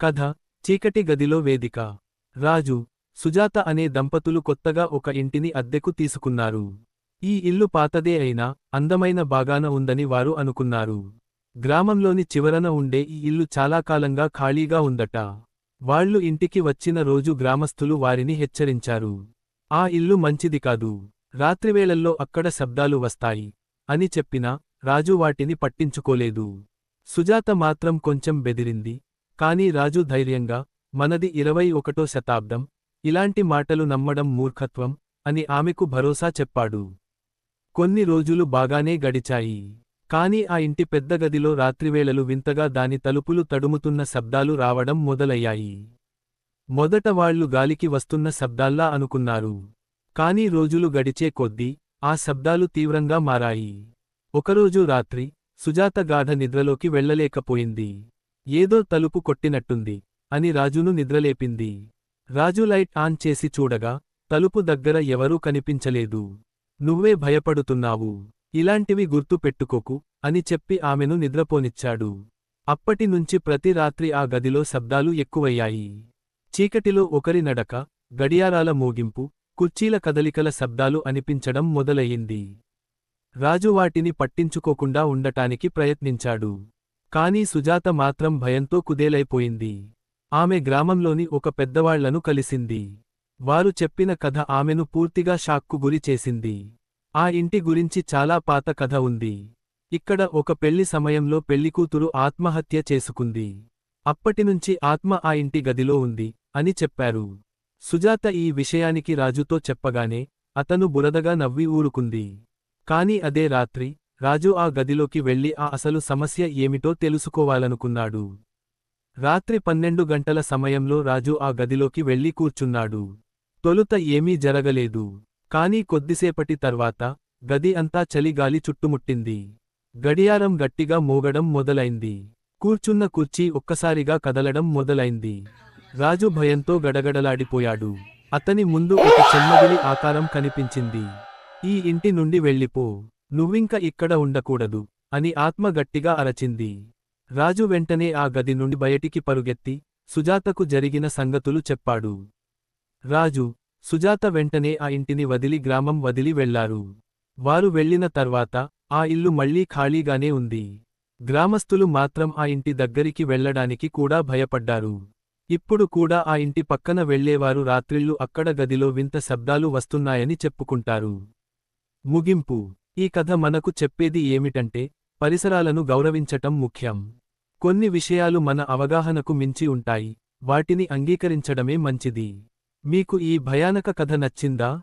కథ చీకటి గదిలో వేదిక. రాజు సుజాత అనే దంపతులు కొత్తగా ఒక ఇంటిని అద్దెకు తీసుకున్నారు. ఈ ఇల్లు పాతదే అయినా అందమైన బాగాన ఉందని వారు అనుకున్నారు. గ్రామంలోని చివరన ఉండే ఈ ఇల్లు చాలా కాలంగా ఖాళీగా ఉందట. వాళ్ళు ఇంటికి వచ్చిన రోజు గ్రామస్థులు వారిని హెచ్చరించారు. ఆ ఇల్లు మంచిది కాదు. రాత్రివేళల్లో అక్కడ శబ్దాలు వస్తాయి. అని చెప్పినా రాజు వాటిని పట్టించుకోలేదు. సుజాత మాత్రం కొంచెం బెదిరింది. కాని రాజు ధైర్యంగా మనది ఇరవై ఒకటో శతాబ్దం ఇలాంటి మాటలు నమ్మడం మూర్ఖత్వం అని ఆమెకు భరోసా చెప్పాడు. కొన్ని రోజులు బాగానే గడిచాయి. కాని ఆ ఇంటి పెద్ద గదిలో రాత్రివేళలు వింతగా దాని తలుపులు తడుముతున్న శబ్దాలు రావడం మొదలయ్యాయి. మొదట వాళ్ళు గాలికి వస్తున్న శబ్దాల్లా అనుకున్నారు. కాని రోజులు గడిచే కొద్దీ ఆ శబ్దాలు తీవ్రంగా మారాయి. ఒకరోజు రాత్రి సుజాత గాఢ నిద్రలోకి వెళ్ళలేకపోయింది. ఏదో తలుపు కొట్టినట్టుంది అని రాజును నిద్రలేపింది. రాజు లైట్ ఆన్ చేసి చూడగా తలుపు దగ్గర ఎవరూ కనిపించలేదు. నువ్వే భయపడుతున్నావు. ఇలాంటివి గుర్తు పెట్టుకోకు అని చెప్పి ఆమెను నిద్రపోనిచ్చాడు. అప్పటినుంచి ప్రతి రాత్రి ఆ గదిలో శబ్దాలు ఎక్కువయ్యాయి. చీకటిలో ఒకరి నడక గడియారాల మోగింపు కుర్చీల కదలికల శబ్దాలు అనిపించడం మొదలయ్యింది. రాజు వాటిని పట్టించుకోకుండా ఉండటానికి ప్రయత్నించాడు. కాని సుజాత మాత్రం భయంతో కుదేలైపోయింది. ఆమె గ్రామంలోని ఒక పెద్దవాళ్ళను కలిసింది. వారు చెప్పిన కథ ఆమెను పూర్తిగా షాక్కు గురి చేసింది. ఆ ఇంటి గురించి చాలా పాత కథ ఉంది. ఇక్కడ ఒక పెళ్ళి సమయంలో పెళ్ళికూతురు ఆత్మహత్య చేసుకుంది. అప్పటినుంచి ఆత్మ ఆ ఇంటి గదిలో ఉంది అని చెప్పారు. సుజాత ఈ విషయానికి రాజుతో చెప్పగానే అతను బురదగా నవ్వి ఊరుకుంది. కాని అదే రాత్రి రాజు ఆ గదిలోకి వెళ్ళి ఆ అసలు సమస్య ఏమిటో తెలుసుకోవాలనుకున్నాడు. రాత్రి పన్నెండు గంటల సమయంలో రాజు ఆ గదిలోకి వెళ్ళి కూర్చున్నాడు. తొలుత ఏమీ జరగలేదు. కాని కొద్దిసేపటి తర్వాత గది అంతా చలిగాలి చుట్టుముట్టింది. గడియారం గట్టిగా మోగడం మొదలైంది. కూర్చున్న కుర్చీ ఒక్కసారిగా కదలడం మొదలైంది. రాజు భయంతో గడగడలాడిపోయాడు. అతని ముందు ఒక చెమ్మగిలి ఆకారం కనిపించింది. ఈ ఇంటి నుండి వెళ్ళిపో. నువ్వింక ఇక్కడ ఉండకూడదు అని ఆత్మ గట్టిగా అరచింది. రాజు వెంటనే ఆ గది నుండి బయటికి పరుగెత్తి సుజాతకు జరిగిన సంగతులు చెప్పాడు. రాజు సుజాత వెంటనే ఆ ఇంటిని వదిలి గ్రామం వదిలి వెళ్ళారు. వారు వెళ్ళిన తర్వాత ఆ ఇల్లు మళ్ళీ ఖాళీగానే ఉంది. గ్రామస్థులు మాత్రం ఆ ఇంటి దగ్గరికి వెళ్ళడానికి కూడా భయపడ్డారు. ఇప్పుడు కూడా ఆ ఇంటి పక్కన వెళ్ళేవారు రాత్రిళ్ళు అక్కడ గదిలో వింత శబ్దాలు వస్తున్నాయని చెప్పుకుంటారు. ముగింపు. ఈ కథ మనకు చెప్పేది ఏమిటంటే పరిసరాలను గౌరవించటం ముఖ్యం. కొన్ని విషయాలు మన అవగాహనకు మించి ఉంటాయి వాటిని అంగీకరించడమే మంచిది. మీకు ఈ భయానక కథ నచ్చిందా?